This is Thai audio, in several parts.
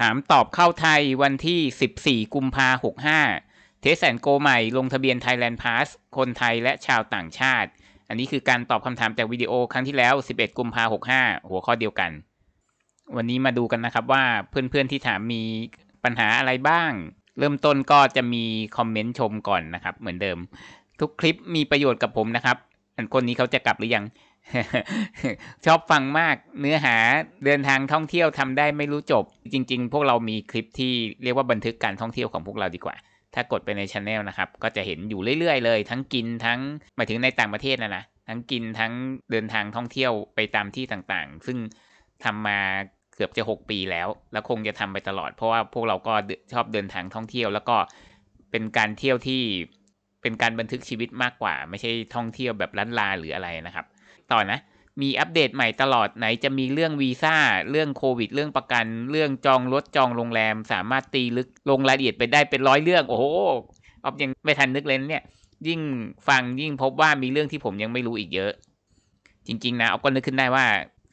ถามตอบเข้าไทยวันที่ 14 กุมภาหกห้าเทสแอนโกใหม่ลงทะเบียน Thailand Pass คนไทยและชาวต่างชาติ อันนี้คือการตอบคำถามจากวิดีโอครั้งที่แล้ว 11 กุมภาหกห้าหัวข้อเดียวกัน วันนี้มาดูกันนะครับว่าเพื่อนๆที่ถามมีปัญหาอะไรบ้าง เริ่มต้นก็จะมีคอมเมนต์ชมก่อนนะครับ เหมือนเดิม ทุกคลิปมีประโยชน์กับผมนะครับ อันคนนี้เขาจะกลับหรือยัง ชอบฟังมากเนื้อหาเดินทางท่องเที่ยวทำได้ไม่รู้จบ จริง ๆ พวกเรามีคลิปที่เรียกว่าบันทึกการท่องเที่ยวของพวกเราดีกว่า ถ้ากดไปในช anel นะครับ ก็จะเห็นอยู่เรื่อยๆเลย ทั้งกินทั้งหมายถึงในต่างประเทศนะนะทั้งกินทั้งเดินทางท่องเที่ยวไปตามที่ต่างๆ ซึ่งทำมาเกือบจะ 6 ปีแล้ว แล้วคงจะทำไปตลอด เพราะว่าพวกเราก็ชอบเดินทางท่องเที่ยว แล้วก็เป็นการเที่ยวที่เป็นการบันทึกชีวิตมากกว่า ไม่ใช่ท่องเที่ยวแบบล้านลาหรืออะไรนะครับ ต่อนะ มีอัปเดตใหม่ตลอดไหนจะมีเรื่องวีซ่า เรื่องโควิด เรื่องประกัน เรื่องจองรถจองโรงแรม สามารถตีลึกลงรายละเอียดไปได้เป็นร้อยเรื่อง โอ้โหออฟยังไม่ทันนึกเลยเนี่ย ยิ่งฟังยิ่งพบว่ามีเรื่องที่ผมยังไม่รู้อีกเยอะ จริง ๆ นะออฟก็นึกขึ้นได้ว่า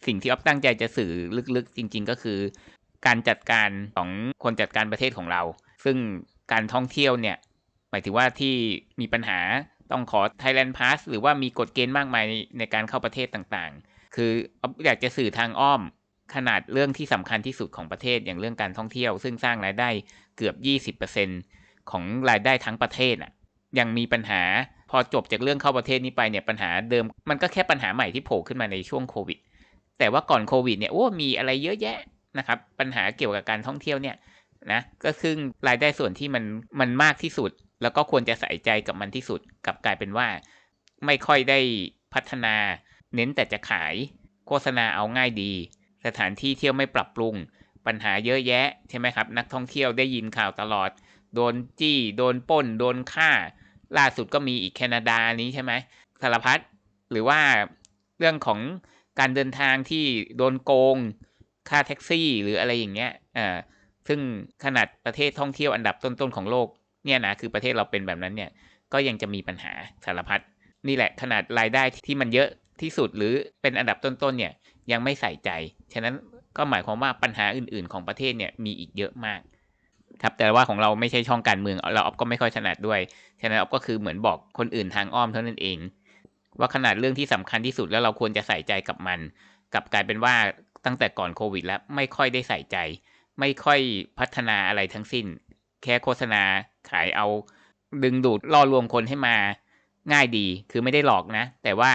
สิ่งที่ออฟตั้งใจจะสื่อลึกๆ จริง ๆ ก็คือ การจัดการของคนจัดการประเทศของเรา ซึ่งการท่องเที่ยวเนี่ยหมายถึงว่าที่มีปัญหา ต้องขอ Thailand Pass หรือว่ามีกฎเกณฑ์มากมายในในการเข้าประเทศต่างๆ คืออยากจะสื่อทางอ้อมขนาดเรื่องที่สำคัญที่สุดของประเทศอย่างเรื่องการท่องเที่ยว ซึ่งสร้างรายได้เกือบ 20%ของรายได้ทั้งประเทศอะยังมีปัญหาพอจบจากเรื่องเข้าประเทศนี้ไปเนี่ยปัญหาเดิม มันก็แค่ปัญหาใหม่ที่โผล่ขึ้นมาในช่วงโควิด แต่ว่าก่อนโควิดเนี่ยโอ้มีอะไรเยอะแยะนะครับปัญหาเกี่ยวกับการท่องเที่ยวเนี่ยนะก็ซึ่งรายได้ส่วนที่มันมันมากที่สุด แล้วก็ควรจะใส่ใจกับมันที่สุดกลับกลายเป็นว่า ไม่ค่อยได้พัฒนา เน้นแต่จะขาย โฆษณาเอาง่ายดี สถานที่เที่ยวไม่ปรับปรุง ปัญหาเยอะแยะใช่ไหมครับ นักท่องเที่ยวได้ยินข่าวตลอด โดนจี้ โดนป้น โดนฆ่า ล่าสุดก็มีอีกแคนาดานี้ใช่ไหมสารพัดหรือว่าเรื่องของการเดินทางที่โดนโกง ค่าแท็กซี่หรืออะไรอย่างเงี้ยอ่าซึ่งขนาดประเทศท่องเที่ยวอันดับต้นๆของโลก เนี่ยนะคือประเทศเราเป็นแบบนั้นเนี่ยก็ยังจะมีปัญหาสารพัดนี่แหละขนาดรายได้ที่มันเยอะที่สุดหรือเป็นอันดับต้นๆเนี่ยยังไม่ใส่ใจฉะนั้นก็หมายความว่าปัญหาอื่นๆของประเทศเนี่ยมีอีกเยอะมากครับแต่ว่าของเราไม่ใช่ช่องการเมืองเราออฟก็ไม่ค่อยถนัดด้วยฉะนั้นออฟก็คือเหมือนบอกคนอื่นทางอ้อมเท่านั้นเอง ว่าขนาดเรื่องที่สำคัญที่สุดแล้วเราควรจะใส่ใจกับมันกลับกลายเป็นว่าตั้งแต่ก่อนโควิด แล้วไม่ค่อยได้ใส่ใจ ไม่ค่อยพัฒนาอะไรทั้งสิ้น แค่โฆษณา ขายเอาดึงดูดล่อลวงคนให้มาง่ายดี คือไม่ได้หลอกนะ แต่ว่า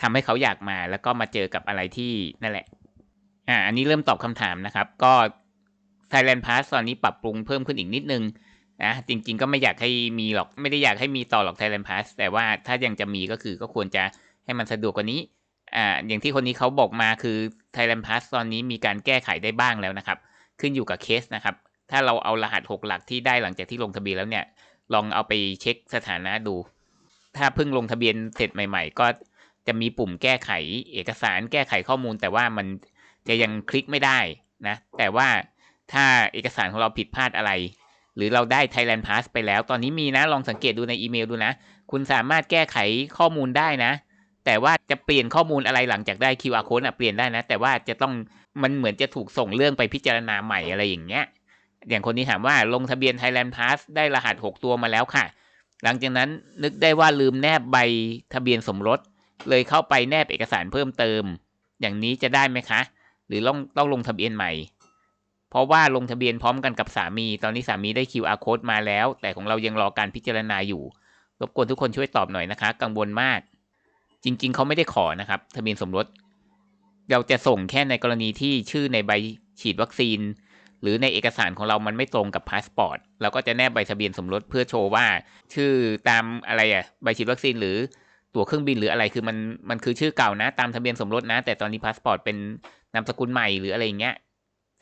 ทำให้เขาอยากมาแล้วก็มาเจอกับอะไรที่นั่นแหละ อ่า อันนี้เริ่มตอบคำถามนะครับ ก็ Thailand Pass ตอนนี้ปรับปรุงเพิ่มขึ้นอีกนิดนึงนะจริง ๆ ก็ไม่อยากให้มีหรอก ไม่ได้อยากให้มีต่อหรอก Thailand Pass แต่ว่าถ้ายังจะมีก็คือก็ควรจะให้มันสะดวกกว่านี้ อ่า อย่างที่คนนี้เขาบอกมาคือ Thailand Pass ตอนนี้มีการแก้ไขได้บ้างแล้วนะครับ ขึ้นอยู่กับเคสนะครับ ถ้าเราเอารหัส6หลักที่ได้หลังจากที่ลงทะเบียนแล้วเนี่ย ลองเอาไปเช็คสถานะดู ถ้าเพิ่งลงทะเบียนเสร็จใหม่ ๆ ก็จะมีปุ่มแก้ไขเอกสารแก้ไขข้อมูล แต่ว่ามันจะยังคลิกไม่ได้นะ แต่ว่าถ้าเอกสารของเราผิดพลาดอะไร หรือเราได้ Thailand Pass ไปแล้ว ตอนนี้มีนะ ลองสังเกตดูในอีเมลดูนะ คุณสามารถแก้ไขข้อมูลได้นะ แต่ว่าจะเปลี่ยนข้อมูลอะไรหลังจากได้ QR code อะเปลี่ยนได้นะ แต่ว่าจะต้องมันเหมือนจะถูกส่งเรื่องไปพิจารณาใหม่อะไรอย่างเงี้ย อย่างคนนี้ถามว่าลงทะเบียน Thailand Pass ได้รหัส 6 ตัวมาแล้วค่ะ หลังจากนั้นนึกได้ว่าลืมแนบใบทะเบียนสมรส เลยเข้าไปแนบเอกสารเพิ่มเติม อย่างนี้จะได้ไหมคะ หรือต้องต้องลงทะเบียนใหม่ เพราะว่าลงทะเบียนพร้อมกันกับสามี ตอนนี้สามีได้ QR code มาแล้ว แต่ของเรายังรอการพิจารณาอยู่ รบกวนทุกคนช่วยตอบหน่อยนะคะ กังวลมาก จริง ๆ เขาไม่ได้ขอนะครับ ทะเบียนสมรส เราจะส่งแค่ในกรณีที่ชื่อในใบฉีดวัคซีน หรือในเอกสารของเรามันไม่ตรงกับพาสปอร์ตเราก็จะแนบใบทะเบียนสมรสเพื่อโชว์ว่า ชื่อตามอะไรอะใบฉีดวัคซีนหรือตั๋วเครื่องบินหรืออะไรคือมันมันคือชื่อเก่านะ ตามทะเบียนสมรสนะ แต่ตอนนี้พาสปอร์ตเป็นนามสกุลใหม่หรืออะไรเงี้ย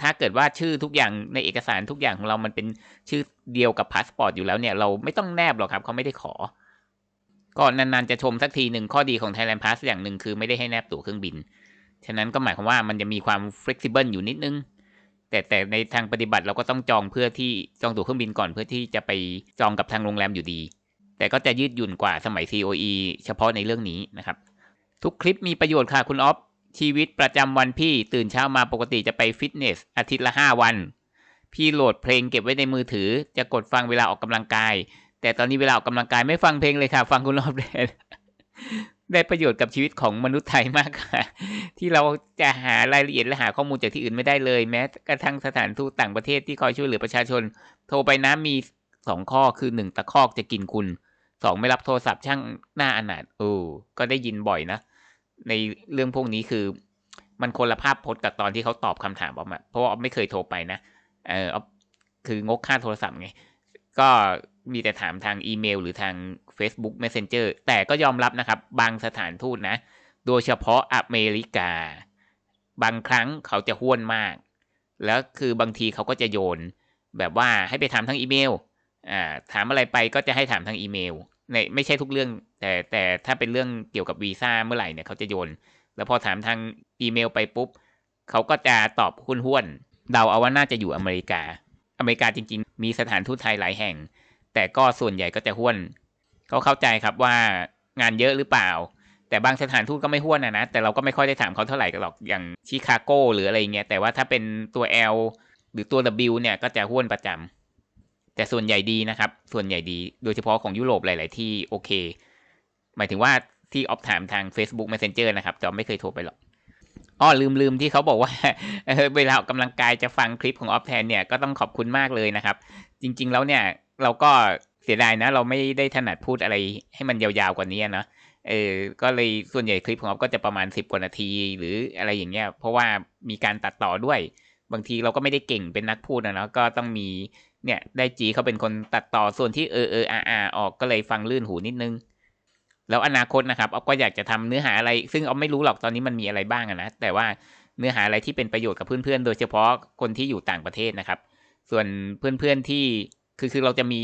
ถ้าเกิดว่าชื่อทุกอย่างในเอกสารทุกอย่างของเรามันเป็นชื่อเดียวกับพาสปอร์ตอยู่แล้วเนี่ยเราไม่ต้องแนบหรอกครับเขาไม่ได้ขอก็นานๆจะชมสักทีหนึ่งข้อดีของ Thailand Pass อย่างหนึ่งคือไม่ได้ให้แนบตั๋วเครื่องบิน ฉะนั้นก็หมายความว่ามันจะมีความ flexible อยู่นิดนึง แต่แต่ในทางปฏิบัติเราก็ต้องจองเพื่อที่จองตั๋วเครื่องบินก่อนเพื่อที่จะไปจองกับทางโรงแรมอยู่ดี แต่ก็จะยืดหยุ่นกว่าสมัย COE เฉพาะในเรื่องนี้นะครับ ทุกคลิปมีประโยชน์ค่ะคุณออฟชีวิตประจำวันพี่ตื่นเช้ามาปกติจะไปฟิตเนสอาทิตย์ละ 5 วัน พี่โหลดเพลงเก็บไว้ในมือถือ จะกดฟังเวลาออกกำลังกาย แต่ตอนนี้เวลาออกกำลังกายไม่ฟังเพลงเลยค่ะ ฟังคุณรอบแดน ได้ประโยชน์กับชีวิตของมนุษย์ไทยมากค่ะ ที่เราจะหารายละเอียดและหาข้อมูลจากที่อื่นไม่ได้เลยแม้กระทั่งสถานทูตต่างประเทศที่คอยช่วยเหลือประชาชน โทรไปนะมีสองข้อคือหนึ่งตะคอกจะกินคุณสองไม่รับโทรศัพท์ช่างหน้าอนาถโอ้ก็ได้ยินบ่อยนะ ในเรื่องพวกนี้คือ มันคนละภาพพจน์กับตอนที่เขาตอบคำถามออกมาเพราะว่าไม่เคยโทรไปนะเออคืองกค่าโทรศัพท์ไงก็มีแต่ถามทางอีเมล หรือทาง Facebook Messenger แต่ก็ยอมรับนะครับ บางสถานทูตนะ โดยเฉพาะอเมริกา บางครั้งเขาจะห้วนมาก แล้วคือบางทีเขาก็จะโยน แบบว่าให้ไปถามทางอีเมลอ่าถามอะไรไปก็จะให้ถามทางอีเมลในไม่ใช่ทุกเรื่อง แต่แต่ถ้าเป็นเรื่องเกี่ยวกับวีซ่าเมื่อไหร่เนี่ยเขาจะโยน แล้วพอถามทางอีเมลไปปุ๊บเขาก็จะตอบหุ้นห้วนเดาเอาว่าน่าจะอยู่อเมริกา อเมริกาจริง ๆ มีสถานทูตไทยหลายแห่ง แต่ก็ส่วนใหญ่ก็จะห้วน เขาเข้าใจครับว่างานเยอะหรือเปล่า แต่บางสถานทูตก็ไม่ห้วนนะนะ แต่เราก็ไม่ค่อยได้ถามเขาเท่าไหร่กันหรอกอย่างชิคาโกหรืออะไรเงี้ยแต่ว่าถ้าเป็นตัว L หรือตัว W เนี่ยก็จะห้วนประจำแต่ส่วนใหญ่ดีนะครับ ส่วนใหญ่ดีโดยเฉพาะของยุโรปหลาย ๆ ที่โอเค หมายถึงว่าที่ออฟถามทาง Facebook Messenger นะครับจอมไม่เคยโทรไปหรอกอ๋อลืมลืมที่เขาบอกว่าเเวลาออกกำลังกายจะฟังคลิปของออฟแทนเนี่ยก็ต้องขอบคุณมากเลยนะครับ จริง ๆ แล้วเนี่ยเราก็ เสียดายนะ เราไม่ได้ถนัดพูดอะไรให้มันยาวๆกว่านี้นะเออก็เลยส่วนใหญ่คลิปของออฟก็จะประมาณสิบกว่านาทีหรืออะไรอย่างเงี้ย เพราะว่ามีการตัดต่อด้วย บางทีเราก็ไม่ได้เก่งเป็นนักพูดนะเนาะก็ต้องมีเนี่ยได้จีเขาเป็นคนตัดต่อส่วนที่เออเอออาอาออกก็เลยฟังลื่นหูนิดนึง แล้วอนาคตนะครับอ๊อฟก็อยากจะทำเนื้อหาอะไร ซึ่งอ๊อฟไม่รู้หรอกตอนนี้มันมีอะไรบ้างนะแต่ว่าเนื้อหาอะไรที่เป็นประโยชน์กับเพื่อนๆ โดยเฉพาะคนที่อยู่ต่างประเทศนะครับ ส่วนเพื่อนๆที่คือคือเราจะมี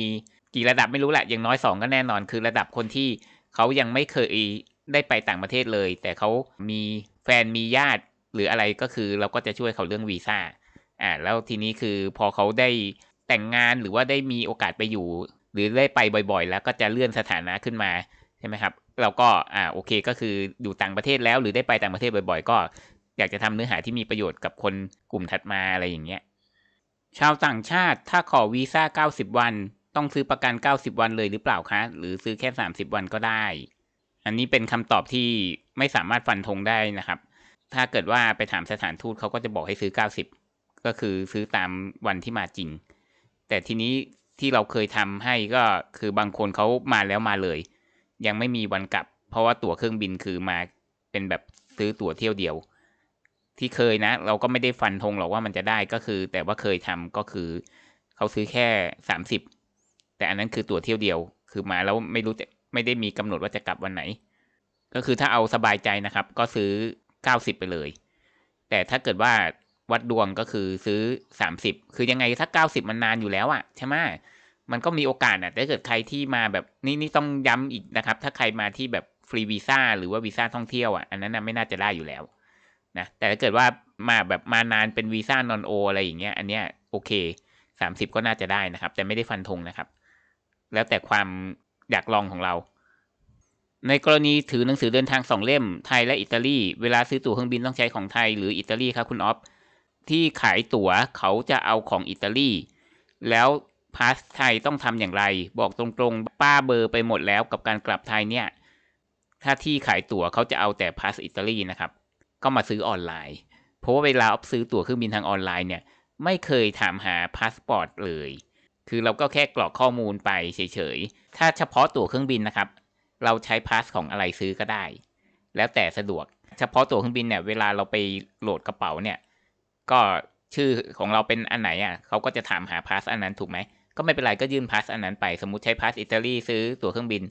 กี่ระดับไม่รู้แหละอย่างน้อยสองก็แน่นอน คือระดับคนที่เขายังไม่เคยได้ไปต่างประเทศเลย แต่เขามีแฟนมีญาติหรืออะไรก็คือเราก็จะช่วยเขาเรื่องวีซ่าอ่าแล้วทีนี้คือพอเขาได้แต่งงานหรือว่าได้มีโอกาสไปอยู่ หรือได้ไปบ่อยๆ แล้วก็จะเลื่อนสถานะขึ้นมาใช่ไหมครับเราก็อ่าโอเคก็คืออยู่ต่างประเทศแล้ว หรือได้ไปต่างประเทศบ่อย ๆ ก็อยากจะทำเนื้อหาที่มีประโยชน์กับคนกลุ่มถัดมาอะไรอย่างเงี้ยชาวต่างชาติถ้าขอวีซ่า 90 วัน ต้องซื้อประกัน 90 วันเลยหรือเปล่าคะ หรือซื้อแค่ 30 วันก็ได้ อันนี้เป็นคำตอบที่ไม่สามารถฟันธงได้นะครับ ถ้าเกิดว่าไปถามสถานทูตเขาก็จะบอกให้ซื้อ 90 ก็คือซื้อตามวันที่มาจริง แต่ทีนี้ที่เราเคยทำให้ก็คือบางคนเขามาแล้วมาเลย ยังไม่มีวันกลับ เพราะว่าตั๋วเครื่องบินคือมาเป็นแบบซื้อตั๋วเที่ยวเดียว ที่เคยนะ เราก็ไม่ได้ฟันธงหรอกว่ามันจะได้ก็คือ แต่ว่าเคยทำก็คือเขาซื้อแค่สามสิบ แต่อันนั้นคือตั๋วเที่ยวเดียว คือมาแล้วไม่รู้จะไม่ได้มีกำหนดว่าจะกลับวันไหน ก็คือถ้าเอาสบายใจนะครับ ก็ซื้อเก้าสิบไปเลย แต่ถ้าเกิดว่าวัดดวงก็คือซื้อสามสิบคือยังไงถ้าเก้าสิบมันนานอยู่แล้วอะใช่ไหมมันก็มีโอกาสนะถ้าเกิดใครที่มาแบบนี่นี่ต้องย้ำอีกนะครับ ถ้าใครมาที่แบบฟรีวีซ่าหรือว่าวีซ่าท่องเที่ยวอะอันนั้นนะไม่น่าจะได้อยู่แล้วนะแต่ถ้าเกิดว่ามาแบบมานานเป็นวีซ่านอนโออะไรอย่างเงี้ย อันเนี้ยโอเคสามสิบก็น่าจะได้นะครับ แต่ไม่ได้ฟันธงนะครับ แล้วแต่ความอยากลองของเรา ในกรณีถือหนังสือเดินทางสองเล่มไทยและอิตาลี เวลาซื้อตั๋วเครื่องบินต้องใช้ของไทยหรืออิตาลีครับคุณออฟที่ขายตั๋วเขาจะเอาของอิตาลี แล้วพาสไทยต้องทำอย่างไร บอกตรงๆ ป้าเบอร์ไปหมดแล้วกับการกลับไทยเนี่ย ถ้าที่ขายตั๋วเขาจะเอาแต่พาสอิตาลีนะครับ ก็มาซื้อออนไลน์ เพราะว่าเวลาออฟซื้อตั๋วเครื่องบินทางออนไลน์เนี่ย ไม่เคยถามหาพาสปอร์ตเลย คือเราก็แค่กรอกข้อมูลไปเฉยๆ ถ้าเฉพาะตั๋วเครื่องบินนะครับ เราใช้พาสของอะไรซื้อก็ได้ แล้วแต่สะดวก เฉพาะตั๋วเครื่องบินเนี่ยเวลาเราไปโหลดกระเป๋าเนี่ย ก็ชื่อของเราเป็นอันไหนอะเขาก็จะถามหาพาสอันนั้นถูกไหม ก็ไม่เป็นไรก็ยื่นพาสอันนั้นไป สมมติใช้พาสอิตาลีซื้อตั๋วเครื่องบิน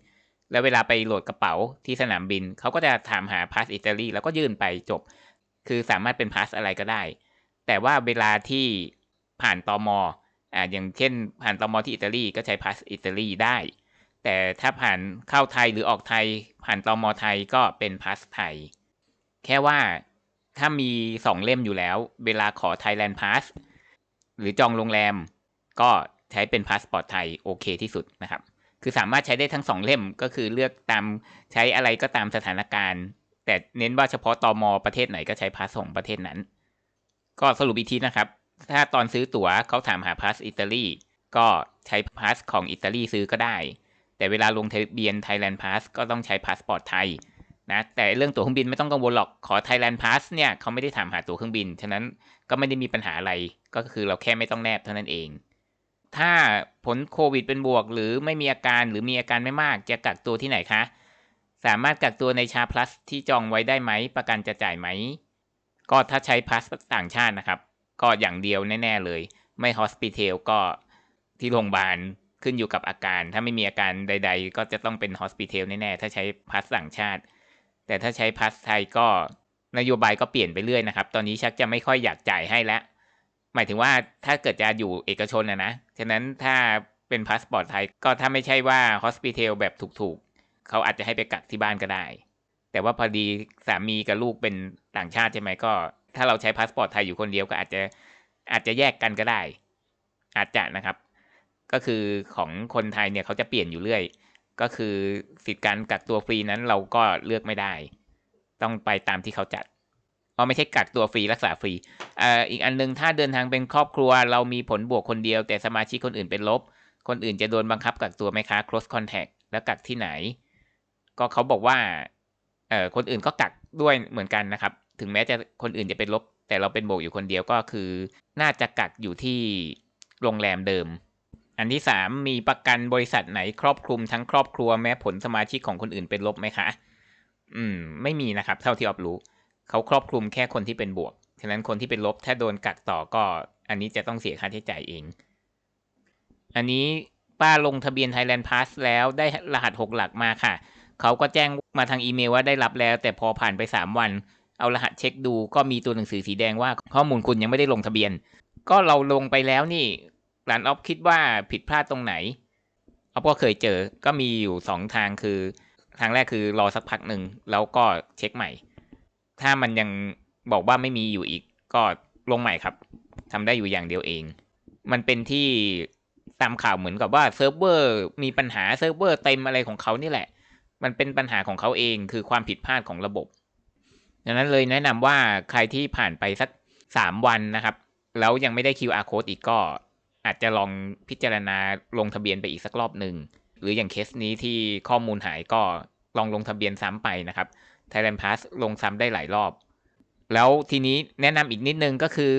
แล้วเวลาไปโหลดกระเป๋าที่สนามบิน เขาก็จะถามหาพาสอิตาลีแล้วก็ยื่นไปจบ คือสามารถเป็นพาสอะไรก็ได้ แต่ว่าเวลาที่ผ่านตอมอ อ่าอย่างเช่น ผ่านตมที่อิตาลีก็ใช้พาสอิตาลีได้ แต่ถ้าผ่านเข้าไทยหรือออกไทย ผ่านตมไทยก็เป็นพาสไทย แค่ว่าถ้ามีสองเล่มอยู่แล้ว เวลาขอ Thailand Pass หรือจองโรงแรม ก็ใช้เป็นพาสปอร์ตไทยโอเคที่สุดนะครับ คือสามารถใช้ได้ทั้งสองเล่มก็คือเลือกตามใช้อะไรก็ตามสถานการณ์ แต่เน้นว่าเฉพาะตอมอประเทศไหนก็ใช้พาสของประเทศนั้น ก็สรุปอีกทีนะครับ ถ้าตอนซื้อตั๋วเขาถามหาพาสอิตาลีก็ใช้พาสของอิตาลีซื้อก็ได้ แต่เวลาลงทะเบียน Thailand Pass ก็ต้องใช้พาสปอร์ตไทยนะแต่เรื่องตั๋วเครื่องบินไม่ต้องกังวลหรอกขอ Thailand Pass เนี่ยเขาไม่ได้ถามหาตั๋วเครื่องบิน ฉะนั้นก็ไม่ได้มีปัญหาอะไรก็คือเราแค่ไม่ต้องแนบเท่านั้นเอง ถ้าผลโควิดเป็นบวก หรือไม่มีอาการหรือมีอาการไม่มากจะกักตัวที่ไหนคะ สามารถกักตัวในชาพลัสที่จองไว้ได้ไหมประกันจะจ่ายไหมก็ถ้าใช้พาสต่างชาตินะครับ ก็อย่างเดียวแน่ๆเลย ไม่ฮอสปิเทลก็ที่โรงพยาบาลขึ้นอยู่กับอาการ ถ้าไม่มีอาการใด ๆ ก็จะต้องเป็นฮอสปิเทลแน่ๆถ้าใช้พาสต่างชาติ แต่ถ้าใช้พาสไทยก็นโยบายก็เปลี่ยนไปเรื่อยนะครับ ตอนนี้ชักจะไม่ค่อยอยากจ่ายให้แล้ว หมายถึงว่าถ้าเกิดจะอยู่เอกชนนะนะ ฉะนั้นถ้าเป็นพาสปอร์ตไทยก็ถ้าไม่ใช่ว่าฮอสปิเทลแบบถูกๆ เขาอาจจะให้ไปกักที่บ้านก็ได้ แต่ว่าพอดีสามีกับลูกเป็นต่างชาติใช่ไหมก็ ถ้าเราใช้พาสปอร์ตไทยอยู่คนเดียวก็อาจจะอาจจะแยกกันก็ได้ อาจจะนะครับ ก็คือของคนไทยเนี่ยเขาจะเปลี่ยนอยู่เรื่อย ก็คือสิทธิการกักตัวฟรีนั้นเราก็เลือกไม่ได้ ต้องไปตามที่เขาจัดอ๋อไม่ใช่กักตัวฟรีรักษาฟรีอ่าอีกอันนึงถ้าเดินทางเป็นครอบครัว เรามีผลบวกคนเดียว แต่สมาชิกคนอื่นเป็นลบ คนอื่นจะโดนบังคับกักตัวไหมคะ close contact แล้วกักที่ไหน ก็เขาบอกว่าเอ่อคนอื่นก็กักด้วยเหมือนกันนะครับ ถึงแม้จะคนอื่นจะเป็นลบ แต่เราเป็นบวกอยู่คนเดียวก็คือ น่าจะกักอยู่ที่โรงแรมเดิม อันที่สามมีประกันบริษัทไหนครอบคลุมทั้งครอบครัวแม้ผลสมาชิกของคนอื่นเป็นลบไหมคะ อืม ไม่มีนะครับ เท่าที่ออบรู้ เขาครอบคลุมแค่คนที่เป็นบวก ฉะนั้นคนที่เป็นลบ ถ้าโดนกักต่อก็ อันนี้จะต้องเสียค่าใช้จ่ายเอง อันนี้ป้าลงทะเบียน Thailand Pass แล้วได้รหัส6หลักมาค่ะ เขาก็แจ้งมาทางอีเมลว่าได้รับแล้ว แต่พอผ่านไป3วัน เอารหัสเช็คดูก็มีตัวหนังสือสีแดงว่าข้อมูลคุณยังไม่ได้ลงทะเบียน ก็เราลงไปแล้วนี่หลานออฟคิดว่าผิดพลาดตรงไหนออฟก็เคยเจอก็มีอยู่สองทางคือ ทางแรกคือรอสักพักหนึ่งแล้วก็เช็คใหม่ ถ้ามันยังบอกว่าไม่มีอยู่อีกก็ลงใหม่ครับทำได้อยู่อย่างเดียวเอง มันเป็นที่ตามข่าวเหมือนกับว่าเซิร์ฟเวอร์มีปัญหาเซิร์ฟเวอร์เต็มอะไรของเขานี่แหละ มันเป็นปัญหาของเขาเองคือความผิดพลาดของระบบ ดังนั้นเลยแนะนำว่าใครที่ผ่านไปสักสามวันนะครับ แล้วยังไม่ได้ QR code อีกก็ อาจจะลองพิจารณาลงทะเบียนไปอีกสักรอบหนึ่ง หรืออย่างเคสนี้ที่ข้อมูลหายก็ลองลงทะเบียนซ้ำไปนะครับ Thailand Pass ลงซ้ำได้หลายรอบ แล้วทีนี้แนะนำอีกนิดนึงก็คือ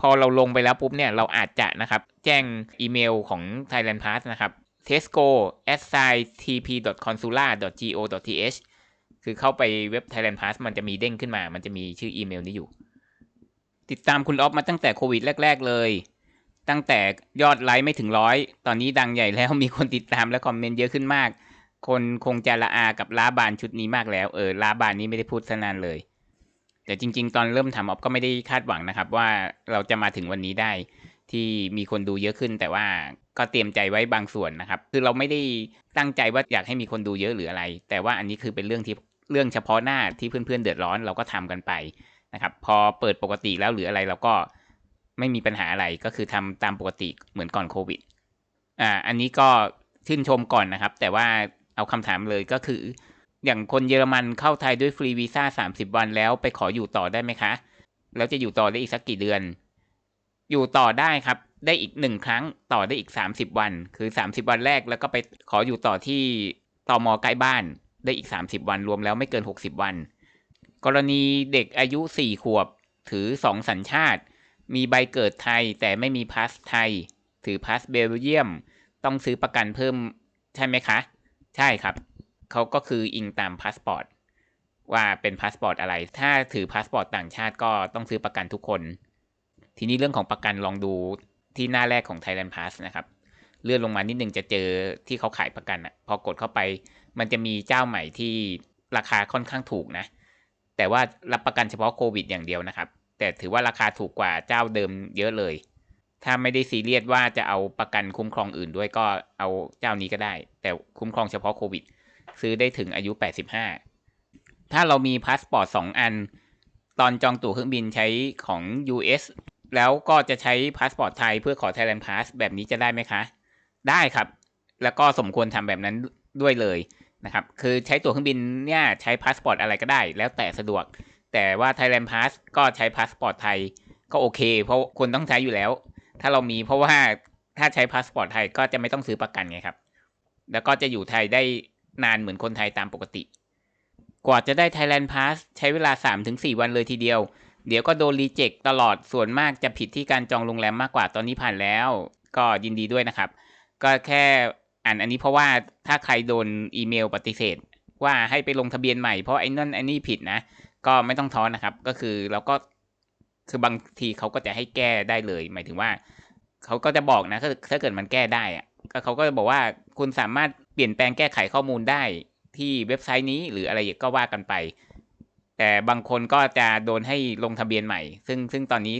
พอเราลงไปแล้วปุ๊บเนี่ยเราอาจจะนะครับ แจ้งอีเมลของ Thailand Pass นะครับ tesco@tp.consula.go.th คือเข้าไปเว็บ Thailand Pass มันจะมีเด้งขึ้นมา มันจะมีชื่ออีเมลนี้อยู่ ติดตามคุณออฟมาตั้งแต่โควิดแรก ๆ เลย ตั้งแต่ยอดไลค์ไม่ถึงร้อย ตอนนี้ดังใหญ่แล้วมีคนติดตามและคอมเมนต์เยอะขึ้นมาก คนคงจะละอากับลาบานชุดนี้มากแล้ว เออลาบานนี้ไม่ได้พูดซะนานเลย แต่จริง ๆ ตอนเริ่มทำออฟก็ไม่ได้คาดหวังนะครับ ว่าเราจะมาถึงวันนี้ได้ ที่มีคนดูเยอะขึ้นแต่ว่าก็เตรียมใจไว้บางส่วนนะครับ คือเราไม่ได้ตั้งใจว่าอยากให้มีคนดูเยอะหรืออะไร แต่ว่าอันนี้คือเป็นเรื่องที่ เรื่องเฉพาะหน้าที่เพื่อนๆเดือดร้อนเราก็ทำกันไปนะครับ พอเปิดปกติแล้วหรืออะไรเราก็ไม่มีปัญหาอะไรก็คือทำตามปกติเหมือนก่อนโควิดอ่าอันนี้ก็ชื่นชมก่อนนะครับ แต่ว่าเอาคำถามเลยก็คือ อย่างคนเยอรมันเข้าไทยด้วยฟรีวีซ่าสามสิบวันแล้วไปขออยู่ต่อได้ไหมคะ แล้วจะอยู่ต่อได้อีกสักกี่เดือน อยู่ต่อได้ครับ ได้อีกหนึ่งครั้งต่อได้อีกสามสิบวัน คือสามสิบวันแรกแล้วก็ไปขออยู่ต่อที่ตอมอใกล้บ้าน ได้อีกสามสิบวันรวมแล้วไม่เกินหกสิบวัน กรณีเด็กอายุสี่ขวบ ถือสองสัญชาติ มีใบเกิดไทยแต่ไม่มีพาสไทย ถือพาสเบลเยียม ต้องซื้อประกันเพิ่มใช่ไหมคะ ใช่ครับ เขาก็คืออิงตามพาสปอร์ตว่าเป็นพาสปอร์ตอะไร ถ้าถือพาสปอร์ตต่างชาติก็ต้องซื้อประกันทุกคน ทีนี้เรื่องของประกันลองดูที่หน้าแรกของ Thailand Pass นะครับ เลื่อนลงมานิดนึงจะเจอที่เขาขายประกันอะพอกดเข้าไป มันจะมีเจ้าใหม่ที่ราคาค่อนข้างถูกนะ แต่ว่ารับประกันเฉพาะโควิดอย่างเดียวนะครับ แต่ถือว่าราคาถูกกว่าเจ้าเดิมเยอะเลย ถ้าไม่ได้ซีเรียสว่าจะเอาประกันคุ้มครองอื่นด้วยก็เอาเจ้านี้ก็ได้ แต่คุ้มครองเฉพาะโควิด ซื้อได้ถึงอายุ 85 ถ้าเรามีพาสปอร์ต2อัน ตอนจองตั๋วเครื่องบินใช้ของ US แล้วก็จะใช้พาสปอร์ตไทยเพื่อขอ Thailand Pass แบบนี้จะได้ไหมคะ ได้ครับ แล้วก็สมควรทำแบบนั้นด้วยเลย นะครับ คือใช้ตั๋วเครื่องบินเนี่ยใช้พาสปอร์ตอะไรก็ได้ แล้วแต่สะดวก แต่ว่า Thailand Pass ก็ใช้พาสปอร์ตไทยก็โอเค เพราะคนต้องใช้อยู่แล้ว ถ้าเรามีเพราะว่าถ้าใช้พาสปอร์ตไทยก็จะไม่ต้องซื้อประกันไงครับ แล้วก็จะอยู่ไทยได้นานเหมือนคนไทยตามปกติ กว่าจะได้ Thailand Pass ใช้เวลา 3-4 วันเลยทีเดียว เดี๋ยวก็โดนรีเจ็คตลอด ส่วนมากจะผิดที่การจองโรงแรมมากกว่า ตอนนี้ผ่านแล้ว ก็ยินดีด้วยนะครับ ก็แค่ อ่านอันนี้เพราะว่าถ้าใครโดนอีเมลปฏิเสธ ว่าให้ไปลงทะเบียนใหม่เพราะไอ้นั่นไอ้นี่ผิดนะ ก็ไม่ต้องท้อนะครับ ก็คือเราก็คือบางทีเขาก็จะให้แก้ได้เลย หมายถึงว่าเขาก็จะบอกนะถ้าเกิดมันแก้ได้อะก็เขาก็จะบอกว่าคุณสามารถเปลี่ยนแปลงแก้ไขข้อมูลได้ที่เว็บไซต์นี้หรืออะไรก็ว่ากันไป แต่บางคนก็จะโดนให้ลงทะเบียนใหม่ ซึ่งซึ่งตอนนี้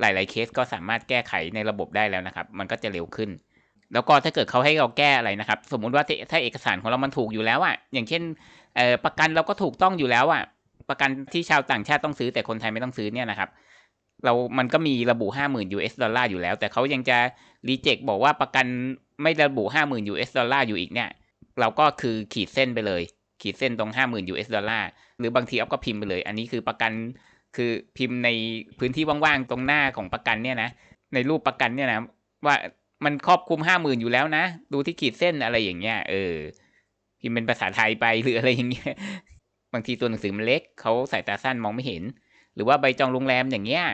หลาย ๆ เคสก็สามารถแก้ไขในระบบได้แล้วนะครับ มันก็จะเร็วขึ้น แล้วก็ถ้าเกิดเขาให้เราแก้อะไรนะครับ สมมุติว่าถ้าเอกสารของเรามันถูกอยู่แล้วอะอย่างเช่นประกันเราก็ถูกต้องอยู่แล้วอะประกันที่ชาวต่างชาติต้องซื้อแต่คนไทยไม่ต้องซื้อเนี่ยนะครับ เรา มันก็มีระบุห้าหมื่น US ดอลลาร์อยู่แล้ว แต่เขายังจะรีเจ็คบอกว่าประกันไม่ระบุห้าหมื่น US ดอลลาร์อยู่อีกเนี่ย เราก็คือขีดเส้นไปเลย ขีดเส้นตรงห้าหมื่น US ดอลลาร์ หรือบางทีเอาก็พิมพ์ไปเลย อันนี้คือประกัน คือพิมพ์ในพื้นที่ว่างๆ ตรงหน้าของประกันเนี่ยนะ ในรูปประกันเนี่ยนะ ว่า มันครอบคลุมห้าหมื่นอยู่แล้วนะ ดูที่ขีดเส้นอะไรอย่างเงี้ยเออพิมพ์เป็นภาษาไทยไปหรืออะไรอย่างเงี้ยบางทีตัวหนังสือมันเล็กเขาสายตาสั้นมองไม่เห็น หรือว่าใบจองโรงแรมอย่างเงี้ย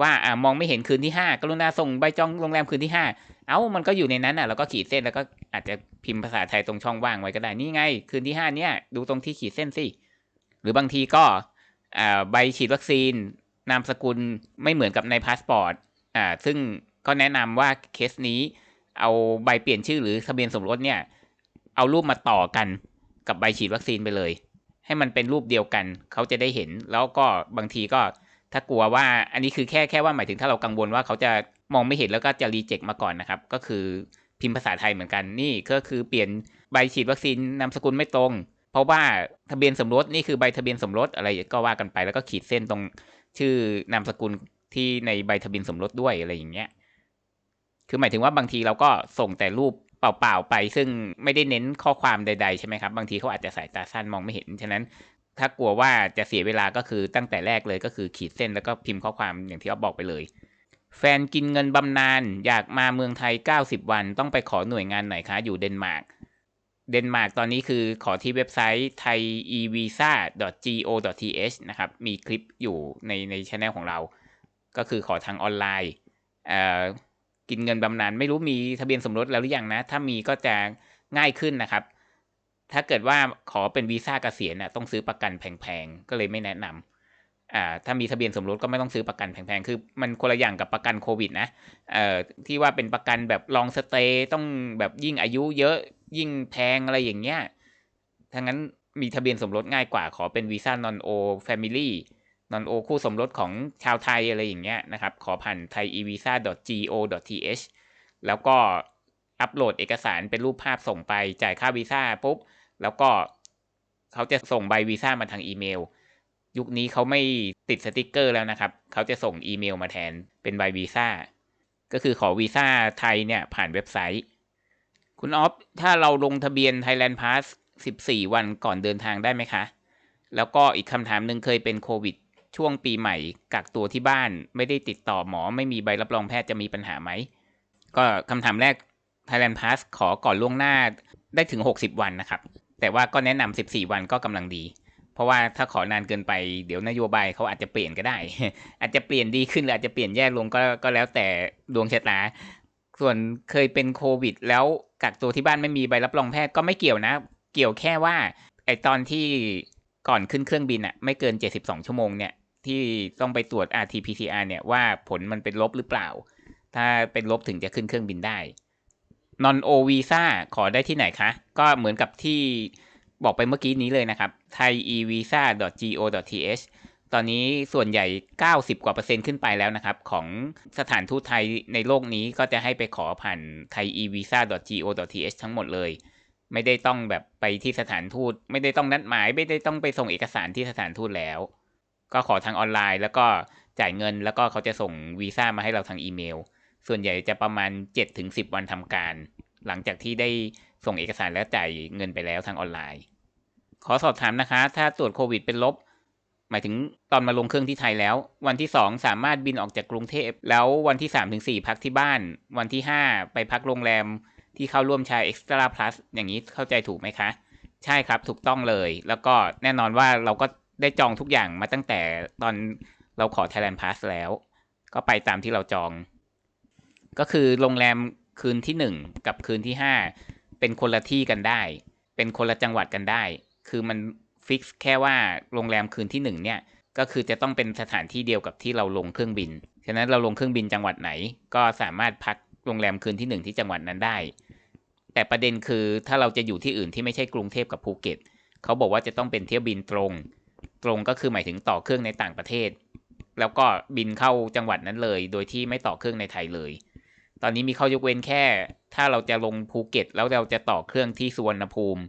ว่าอ่ามองไม่เห็นคืนที่ห้ากรุณาส่งใบจองโรงแรมคืนที่ห้าเอ้ามันก็อยู่ในนั้นอะเราก็ขีดเส้นแล้วก็อาจจะพิมพ์ภาษาไทยตรงช่องว่างไว้ก็ได้นี่ไง คืนที่ห้าเนี่ยดูตรงที่ขีดเส้นสิหรือบางทีก็อ่าใบฉีดวัคซีน นามสกุลไม่เหมือนกับในพาสปอร์ตอ่าซึ่ง ก็แนะนำว่าเคสนี้ เอาใบเปลี่ยนชื่อหรือทะเบียนสมรสเนี่ย เอารูปมาต่อกันกับใบฉีดวัคซีนไปเลย ให้มันเป็นรูปเดียวกันเขาจะได้เห็น แล้วก็บางทีก็ถ้ากลัวว่าอันนี้คือแค่แค่ว่าหมายถึงถ้าเรากังวลว่าเขาจะมองไม่เห็นแล้วก็จะรีเจ็คมาก่อนนะครับ ก็คือพิมพ์ภาษาไทยเหมือนกันนี่ก็คือเปลี่ยนใบฉีดวัคซีนนามสกุลไม่ตรง เพราะว่าทะเบียนสมรสนี่คือใบทะเบียนสมรสอะไรก็ว่ากันไปแล้วก็ขีดเส้นตรงชื่อนามสกุลที่ในใบทะเบียนสมรสด้วยอะไรอย่างเงี้ย คือหมายถึงว่าบางทีเราก็ส่งแต่รูปเปล่าๆไป ซึ่งไม่ได้เน้นข้อความใด ๆ ใช่ไหมครับ บางทีเขาอาจจะสายตาสั้นมองไม่เห็น ฉะนั้นถ้ากลัวว่าจะเสียเวลาก็คือตั้งแต่แรกเลยก็คือขีดเส้นแล้วก็พิมพ์ข้อความอย่างที่อ๊อฟบอกไปเลย แฟนกินเงินบำนาญอยากมาเมืองไทย 90 วันต้องไปขอหน่วยงานไหนคะ อยู่เดนมาร์กเดนมาร์กตอนนี้คือขอที่เว็บไซต์ thai e visa go th นะครับ มีคลิปอยู่ในในช anel ของเรา ก็คือขอทางออนไลน์ กินเงินบำนาญไม่รู้มีทะเบียนสมรสแล้วหรือยังนะ ถ้ามีก็จะง่ายขึ้นนะครับ ถ้าเกิดว่าขอเป็นวีซ่าเกษียณน่ะต้องซื้อประกันแพงๆก็เลยไม่แนะนำอ่าถ้ามีทะเบียนสมรสก็ไม่ต้องซื้อประกันแพงๆ คือมันคนละอย่างกับประกันโควิดนะเอ่อที่ว่าเป็นประกันแบบลองสเตย์ต้องแบบยิ่งอายุเยอะยิ่งแพงอะไรอย่างเงี้ยทั้งนั้นมีทะเบียนสมรสง่ายกว่าขอเป็นวีซ่านอนโอแฟมิลี่ นอนโอคู่สมรสของชาวไทยอะไรอย่างเงี้ยนะครับ ขอผ่าน thaivisa.go.th แล้วก็อัปโหลดเอกสารเป็นรูปภาพส่งไปจ่ายค่าวีซ่าปุ๊บ แล้วก็เขาจะส่งใบวีซ่ามาทางอีเมล ยุคนี้เขาไม่ติดสติกเกอร์แล้วนะครับ เขาจะส่งอีเมลมาแทนเป็นใบวีซ่าก็คือขอวีซ่าไทยเนี่ยผ่านเว็บไซต์ คุณออฟถ้าเราลงทะเบียน Thailand Pass 14 วันก่อนเดินทางได้ไหมคะ แล้วก็อีกคำถามหนึ่งเคยเป็นโควิด ช่วงปีใหม่กักตัวที่บ้านไม่ได้ติดต่อหมอไม่มีใบรับรองแพทย์จะมีปัญหาไหม ก็คำถามแรก Thailand Pass ขอก่อนล่วงหน้าได้ถึง 60 วันนะครับ แต่ว่าก็แนะนำ14 วันก็กำลังดี เพราะว่าถ้าขอนานเกินไปเดี๋ยวนโยบายเขาอาจจะเปลี่ยนก็ได้ อาจจะเปลี่ยนดีขึ้นหรืออาจจะเปลี่ยนแย่ลงก็ก็แล้วแต่ดวงชะตาส่วนเคยเป็นโควิด แล้วกักตัวที่บ้านไม่มีใบรับรองแพทย์ก็ไม่เกี่ยวนะ เกี่ยวแค่ว่าไอตอนที่ก่อนขึ้นเครื่องบินอะไม่เกิน 72 ชั่วโมงเนี่ย ที่ต้องไปตรวจ RT-PCR เนี่ยว่าผลมันเป็นลบหรือเปล่า ถ้าเป็นลบถึงจะขึ้นเครื่องบินได้ non o visa ขอได้ที่ไหนคะ ก็เหมือนกับที่บอกไปเมื่อกี้นี้เลยนะครับ thai e visa go th ตอนนี้ส่วนใหญ่ 90 กว่าเปอร์เซ็นต์ขึ้นไปแล้วนะครับ ของสถานทูตไทยในโลกนี้ก็จะให้ไปขอผ่าน thai e visa go th ทั้งหมดเลย ไม่ได้ต้องแบบไปที่สถานทูต ไม่ได้ต้องนัดหมาย ไม่ได้ต้องไปส่งเอกสารที่สถานทูตแล้ว ก็ขอทางออนไลน์ แล้วก็จ่ายเงิน แล้วก็เขาจะส่งวีซ่ามาให้เราทางอีเมล ส่วนใหญ่จะประมาณ7ถึง10 วันทำการ หลังจากที่ได้ส่งเอกสารและจ่ายเงินไปแล้วทางออนไลน์ ขอสอบถามนะคะ ถ้าตรวจโควิดเป็นลบ หมายถึงตอนมาลงเครื่องที่ไทยแล้ว วันที่ 2 สามารถบินออกจากกรุงเทพ แล้ววันที่3ถึง4พักที่บ้าน วันที่ 5 ไปพักโรงแรมที่เข้าร่วมชาย Extra Plus อย่างนี้เข้าใจถูกไหมคะ ใช่ครับถูกต้องเลย แล้วก็แน่นอนว่าเราก็ ได้จองทุกอย่างมาตั้งแต่ตอนเราขอ Thailand Pass แล้ว ก็ไปตามที่เราจอง ก็คือโรงแรมคืนที่หนึ่งกับคืนที่ห้าเป็นคนละที่กันได้ เป็นคนละจังหวัดกันได้ คือมันฟิกซ์แค่ว่าโรงแรมคืนที่หนึ่งเนี่ยก็คือจะต้องเป็นสถานที่เดียวกับที่เราลงเครื่องบิน ฉะนั้นเราลงเครื่องบินจังหวัดไหน ก็สามารถพักโรงแรมคืนที่หนึ่งที่จังหวัดนั้นได้ แต่ประเด็นคือถ้าเราจะอยู่ที่อื่นที่ไม่ใช่กรุงเทพกับภูเก็ต เขาบอกว่าจะต้องเป็นเที่ยวบินตรง ตรงก็คือหมายถึงต่อเครื่องในต่างประเทศ แล้วก็บินเข้าจังหวัดนั้นเลย โดยที่ไม่ต่อเครื่องในไทยเลย ตอนนี้มีข้อยกเว้นแค่ ถ้าเราจะลงภูเก็ต แล้วเราจะต่อเครื่องที่สุวรรณภูมิ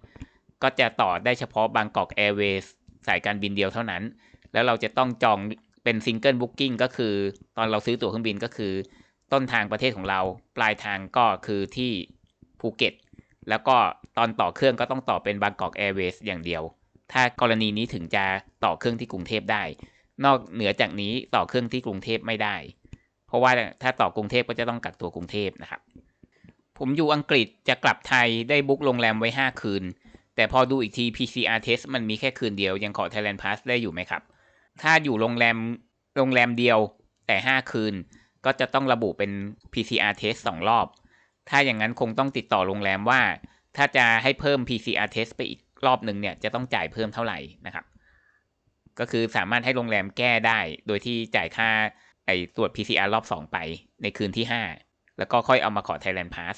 ก็จะต่อได้เฉพาะบางกอกแอร์เวย์สายการบินเดียวเท่านั้น แล้วเราจะต้องจองเป็นซิงเกิลบุ๊กิ้งก็คือ ตอนเราซื้อตั๋วเครื่องบินก็คือ ต้นทางประเทศของเรา ปลายทางก็คือที่ภูเก็ต แล้วก็ตอนต่อเครื่องก็ต้องต่อเป็นบางกอกแอร์เวย์อย่างเดียว ถ้ากรณีนี้ถึงจะต่อเครื่องที่กรุงเทพได้ นอกเหนือจากนี้ต่อเครื่องที่กรุงเทพไม่ได้ เพราะว่าถ้าต่อกรุงเทพก็จะต้องกักตัวกรุงเทพนะครับ ผมอยู่อังกฤษจะกลับไทยได้บุ๊กโรงแรมไว้ 5 คืน แต่พอดูอีกที PCR test มันมีแค่คืนเดียวยังขอ Thailand Pass ได้อยู่ไหมครับ ถ้าอยู่โรงแรมโรงแรมเดียวแต่ 5 คืนก็จะต้องระบุเป็น PCR test 2 รอบ ถ้าอย่างนั้นคงต้องติดต่อโรงแรมว่า ถ้าจะให้เพิ่ม PCR test ไปอีก รอบหนึ่งเนี่ยจะต้องจ่ายเพิ่มเท่าไหร่นะครับ ก็คือสามารถให้โรงแรมแก้ได้ โดยที่จ่ายค่าไอตรวจ PCR รอบ 2 ไปในคืนที่ 5 แล้วก็ค่อยเอามาขอ Thailand Pass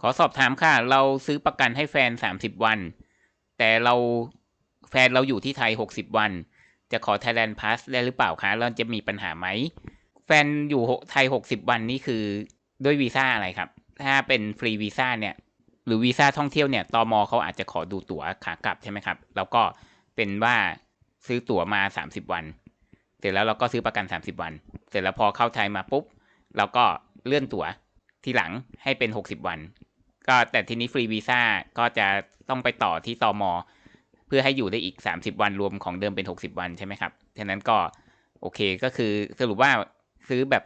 ขอสอบถามค่ะ เราซื้อประกันให้แฟน 30 วัน แต่เราแฟนเราอยู่ที่ไทย 60 วัน จะขอ Thailand Pass ได้หรือเปล่าคะเราจะมีปัญหาไหม แฟนอยู่ไทย 60 วันนี่คือด้วยวีซ่าอะไรครับ ถ้าเป็นฟรีวีซ่าเนี่ย หรือวีซ่าท่องเที่ยวเนี่ยตอมอเขาอาจจะขอดูตั๋วขากลับใช่ไหมครับ แล้วก็เป็นว่าซื้อตั๋วมา 30 วัน เสร็จแล้วเราก็ซื้อประกัน 30 วัน เสร็จแล้วพอเข้าไทยมาปุ๊บเราก็เลื่อนตั๋วทีหลังให้เป็น 60 วัน ก็แต่ทีนี้ฟรีวีซ่าก็จะต้องไปต่อที่ตอมอเพื่อให้อยู่ได้อีก 30 วันรวมของเดิมเป็น 60 วันใช่ไหมครับ ฉะนั้นก็โอเคก็คือสรุปว่าซื้อแบบ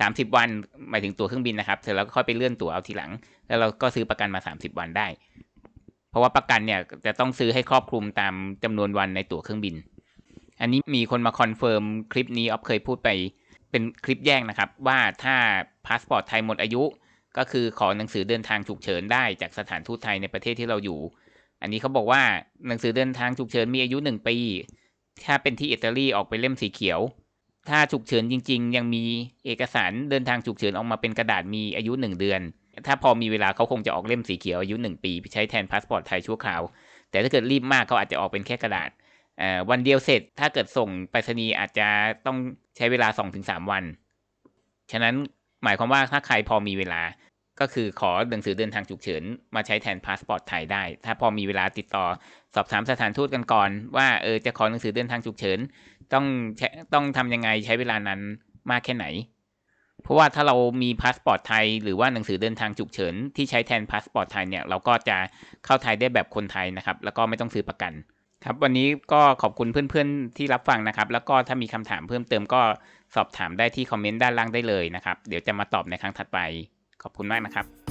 30วันหมายถึงตั๋วเครื่องบินนะครับเสร็จแล้วก็ค่อยไปเลื่อนตั๋วเอาทีหลัง แล้วเราก็ซื้อประกันมา30วันได้ เพราะว่าประกันเนี่ยจะต้องซื้อให้ครอบคลุมตามจำนวนวันในตั๋วเครื่องบิน อันนี้มีคนมาคอนเฟิร์มคลิปนี้ออฟเคยพูดไปเป็นคลิปแยกนะครับ ว่าถ้าพาสปอร์ตไทยหมดอายุ ก็คือขอหนังสือเดินทางฉุกเฉินได้จากสถานทูตไทยในประเทศที่เราอยู่ อันนี้เขาบอกว่าหนังสือเดินทางฉุกเฉินมีอายุหนึ่งปีถ้าเป็นที่อิตาลีออกไปเล่มสีเขียว ถ้าฉุกเฉินจริง ๆ ยังมีเอกสารเดินทางฉุกเฉินออกมาเป็นกระดาษมีอายุหนึ่งเดือน ถ้าพอมีเวลาเขาคงจะออกเล่มสีเขียวอายุหนึ่งปีใช้แทนพาสปอร์ตไทยชั่วคราว แต่ถ้าเกิดรีบมากเขาอาจจะออกเป็นแค่กระดาษวันเดียวเสร็จถ้าเกิดส่งไปรษณีย์อาจจะต้องใช้เวลา 2-3 วัน ฉะนั้นหมายความว่าถ้าใครพอมีเวลาก็คือขอหนังสือเดินทางฉุกเฉิน มาใช้แทนพาสปอร์ตไทยได้ ถ้าพอมีเวลาติดต่อสอบถามสถานทูตกันก่อน ว่าเออจะขอหนังสือเดินทางฉุกเฉิน ต้องต้องทำยังไงใช้เวลานั้นมากแค่ไหน เพราะว่าถ้าเรามีพาสปอร์ตไทย หรือว่าหนังสือเดินทางฉุกเฉินที่ใช้แทนพาสปอร์ตไทยเนี่ยเราก็จะเข้าไทยได้แบบคนไทยนะครับ แล้วก็ไม่ต้องซื้อประกันครับวันนี้ก็ขอบคุณเพื่อนๆที่รับฟังนะครับ แล้วก็ถ้ามีคำถามเพิ่มเติมก็สอบถามได้ที่คอมเมนต์ด้านล่างได้เลยนะครับ เดี๋ยวจะมาตอบในครั้งถัดไป ขอบคุณมากนะครับ